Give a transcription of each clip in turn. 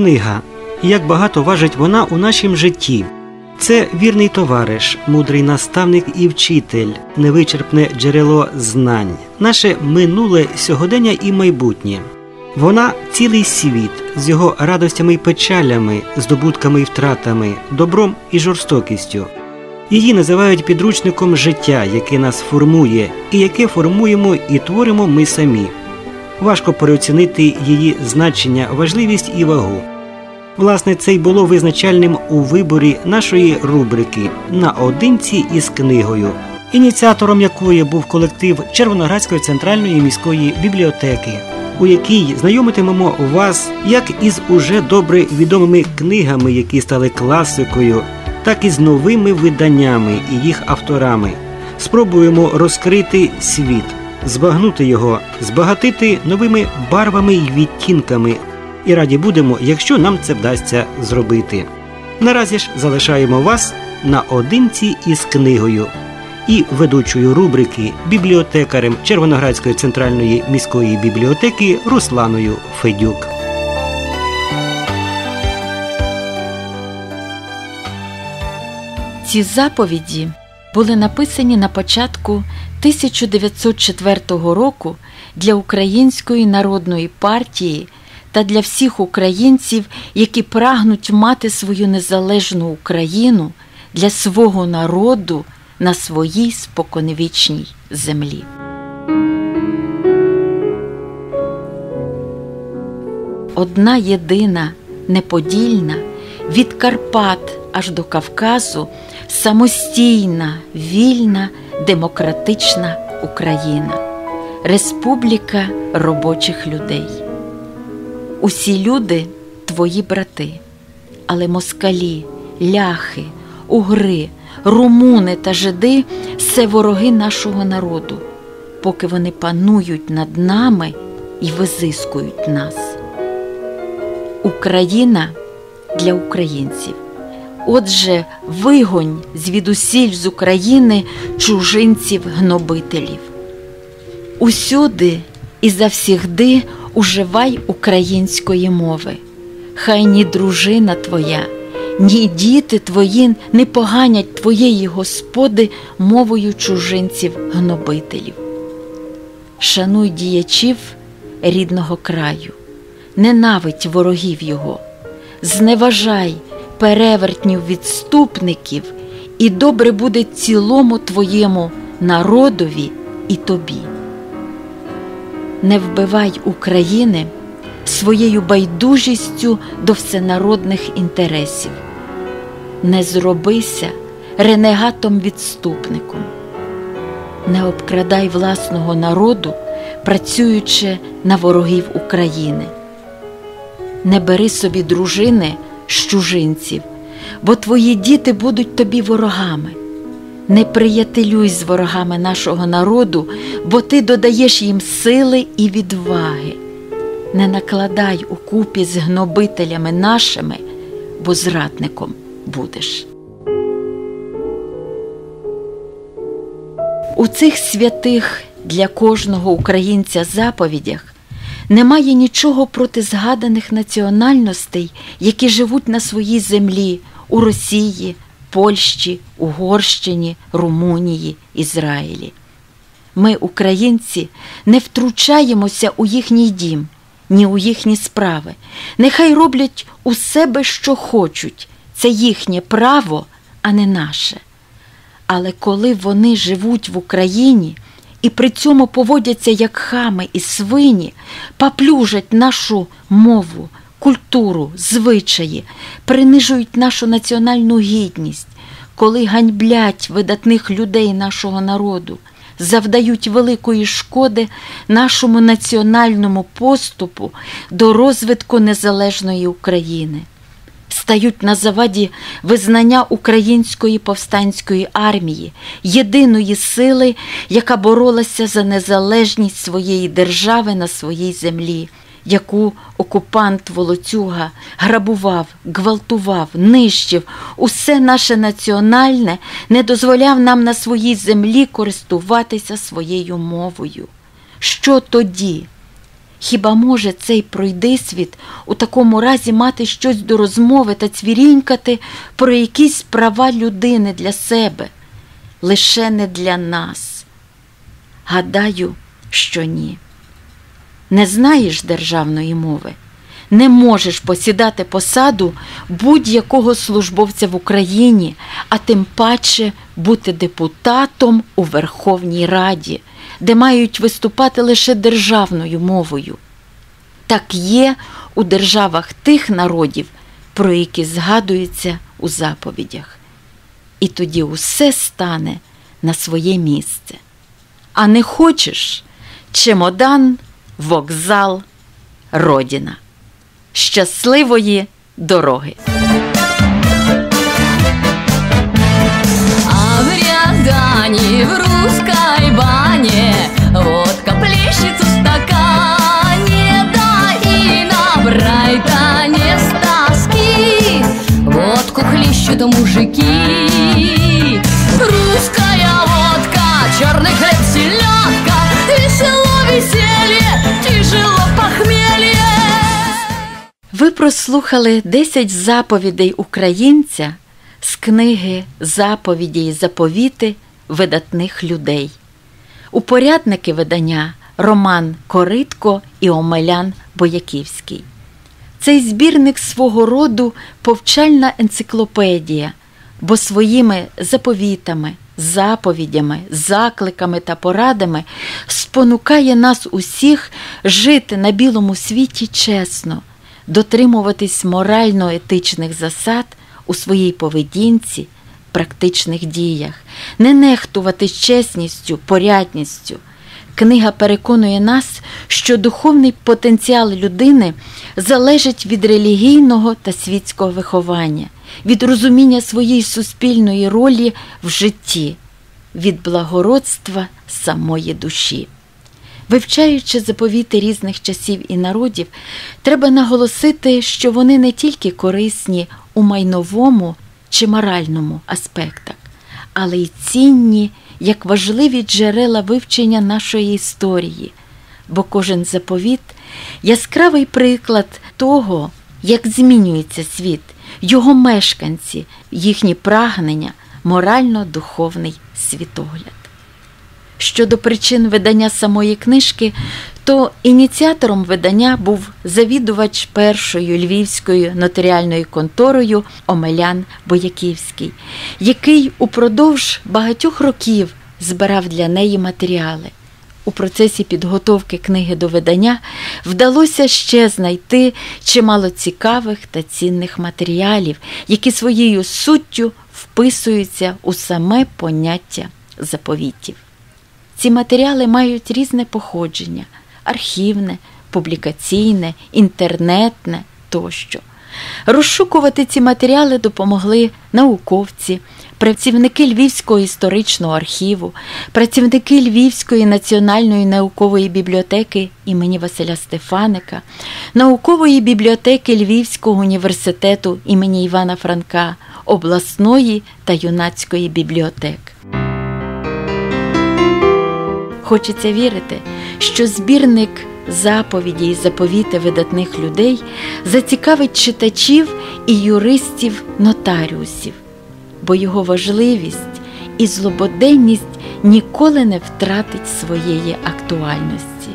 книга. Як багато важить вона у нашім житті. Це вірний товариш, мудрий наставник і вчитель, невичерпне джерело знань, наше минуле сьогодення і майбутнє. Вона цілий світ з його радостями і печалями, здобутками і втратами, добром і жорстокістю. Її називають підручником життя, яке нас формує, і яке формуємо і творимо ми самі. Важко переоцінити її значення, важливість і вагу. Власне, це й було визначальним у виборі нашої рубрики наодинці із книгою, ініціатором якої був колектив Червоноградської центральної міської бібліотеки, у якій знайомитимемо вас як із уже добре відомими книгами, які стали класикою, так і з новими виданнями і їх авторами. Спробуємо розкрити світ, збагнути його, збагатити новими барвами й відтінками і раді будемо, якщо нам це вдасться зробити. Наразі ж залишаємо вас наодинці із книгою і ведучою рубрики бібліотекарем Червоноградської центральної міської бібліотеки Русланою Федюк. Ці заповіді були написані на початку 1904 року для Української народної партії та для всіх українців, які прагнуть мати свою незалежну Україну для свого народу на своїй споконвічній землі. Одна єдина, неподільна, від Карпат аж до Кавказу, самостійна, вільна, демократична Україна, Республіка робочих людей. Усі люди твої брати, але москалі, ляхи, угри, румуни та жиди це вороги нашого народу, поки вони панують над нами і визискують нас. Україна для українців. Отже, вигонь звідусіль з України чужинців-гнобителів. Усюди і завсігди уживай української мови. Хай ні дружина твоя, ні діти твої не поганять твоєї Господи мовою чужинців-гнобителів. Шануй діячів рідного краю, ненавидь ворогів його, зневажай перевертнів відступників, і добре буде цілому твоєму народові і тобі не вбивай України своєю байдужістю до всенародних інтересів, не зробися ренегатом-відступником, не обкрадай власного народу, працюючи на ворогів України, не бери собі дружини з чужинців, бо твої діти будуть тобі ворогами. Не приятелюй з ворогами нашого народу, бо ти додаєш їм сили і відваги. Не накладай у купі з гнобителями нашими, бо зрадником будеш. У цих святих для кожного українця заповідях немає нічого проти згаданих національностей, які живуть на своїй землі у Росії. Польщі, Угорщині, Румунії, Ізраїлі. Ми, українці, не втручаємося у їхній дім, ні у їхні справи. Нехай роблять у себе, що хочуть. Це їхнє право, а не наше. Але коли вони живуть в Україні і при цьому поводяться як хами і свині, поплюжать нашу мову, культуру, звичаї, принижують нашу національну гідність, коли ганьблять видатних людей нашого народу, завдають великої шкоди нашому національному поступу до розвитку незалежної України. Стають на заваді визнання української повстанської армії, єдиної сили, яка боролася за незалежність своєї держави на своїй землі яку окупант волоцюга грабував, гвалтував, нищив, усе наше національне не дозволяв нам на своїй землі користуватися своєю мовою. Що тоді? Хіба може цей пройдисвіт у такому разі мати щось до розмови та цвірінькати про якісь права людини для себе, лише не для нас? Гадаю, що ні. Не знаєш державної мови, не можеш посідати посаду будь-якого службовця в Україні, а тим паче бути депутатом у Верховній Раді, де мають виступати лише державною мовою. Так є у державах тих народів, про які згадується у заповідях. І тоді усе стане на своє місце. А не хочеш чемодан, вокзал, родина. Щасливої дороги! В Рязани, в русской бане Ви прослухали 10 заповідей українця з книги Заповіді і заповіти видатних людей. Упорядники видання Роман Коритко і Омелян Бояківський. Цей збірник свого роду повчальна енциклопедія, бо своїми заповітами, заповідями, закликами та порадами спонукає нас усіх жити на білому світі чесно, дотримуватись морально-етичних засад у своїй поведінці, практичних діях, не нехтувати чесністю, порядністю. Книга переконує нас, що духовний потенціал людини залежить від релігійного та світського виховання, від розуміння своєї суспільної ролі в житті, від благородства самої душі. Вивчаючи заповіти різних часів і народів, треба наголосити, що вони не тільки корисні у майновому чи моральному аспектах, але й цінні як важливі джерела вивчення нашої історії, бо кожен заповіт яскравий приклад того, як змінюється світ, його мешканці, їхні прагнення, морально-духовний світогляд. Щодо причин видання самої книжки, то ініціатором видання був завідувач першою львівською нотаріальною конторою Омелян Бояківський, який упродовж багатьох років збирав для неї матеріали. У процесі підготовки книги до видання вдалося ще знайти чимало цікавих та цінних матеріалів, які своєю суттю вписуються у саме поняття заповітів. Ці матеріали мають різне походження архівне, публікаційне, інтернетне тощо. Розшукувати ці матеріали допомогли науковці, працівники Львівського історичного архіву, працівники Львівської національної наукової бібліотеки імені Василя Стефаника, наукової бібліотеки Львівського університету імені Івана Франка, обласної та юнацької бібліотек. Хочеться вірити, що збірник заповіді і заповіти видатних людей зацікавить читачів і юристів нотаріусів, бо його важливість і злободенність ніколи не втратить своєї актуальності.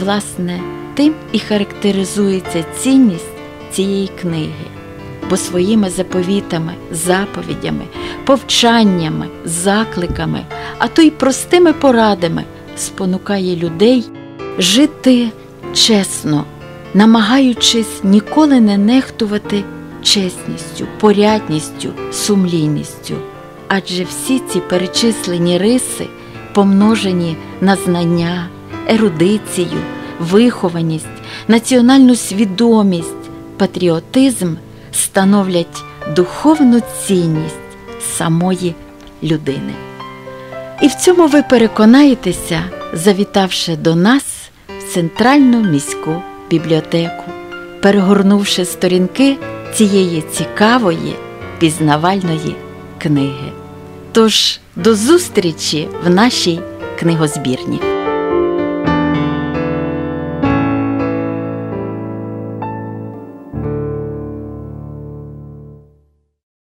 Власне, тим і характеризується цінність цієї книги, бо своїми заповітами, заповідями, повчаннями, закликами, а то й простими порадами спонукає людей жити чесно, намагаючись ніколи не нехтувати чесністю, порядністю, сумлінністю. Адже всі ці перечислені риси, помножені на знання, ерудицію, вихованість, національну свідомість, патріотизм становлять духовну цінність самої людини. І в цьому ви переконаєтеся, завітавши до нас в центральну міську бібліотеку, перегорнувши сторінки цієї цікавої пізнавальної книги. Тож до зустрічі в нашій книгозбірні.